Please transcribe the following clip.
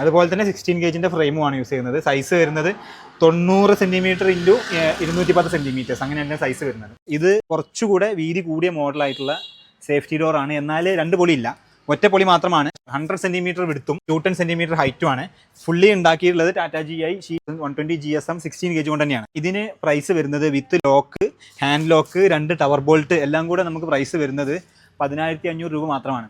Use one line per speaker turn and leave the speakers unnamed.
അതുപോലെ തന്നെ സിക്സ്റ്റീൻ ഗേജിന്റെ ഫ്രെയിമുമാണ് യൂസ് ചെയ്യുന്നത്. സൈസ് വരുന്നത് തൊണ്ണൂറ് സെന്റിമീറ്റർ ഇന്റു ഇരുന്നൂറ്റി പത്ത് സെന്റിമീറ്റേഴ്സ് അങ്ങനെയാണ് സൈസ് വരുന്നത്. ഇത് കുറച്ചുകൂടെ വീതി കൂടിയ മോഡലായിട്ടുള്ള സേഫ്റ്റി ഡോർ ആണ്. എന്നാൽ രണ്ട് പൊളി ഇല്ല ഒറ്റ പൊളി മാത്രമാണ്. ഹൺഡ്രഡ് സെന്റിമീറ്റർ വിടുത്തും ടു ടെൻ സെന്റിമീറ്റർ ഹൈറ്റുമാണ് ഫുള്ളി ഉണ്ടാക്കിയിട്ടുള്ളത് Tata G I sheet one twenty G S M sixteen gauge കൊണ്ട് തന്നെയാണ്. ഇതിന് പ്രൈസ് വരുന്നത് വിത്ത് ലോക്ക് ഹാൻഡ് ലോക്ക് രണ്ട് ടവർ ബോൾട്ട് എല്ലാം കൂടെ നമുക്ക് പ്രൈസ് വരുന്നത് പതിനായിരത്തി അഞ്ഞൂറ് രൂപ മാത്രമാണ്.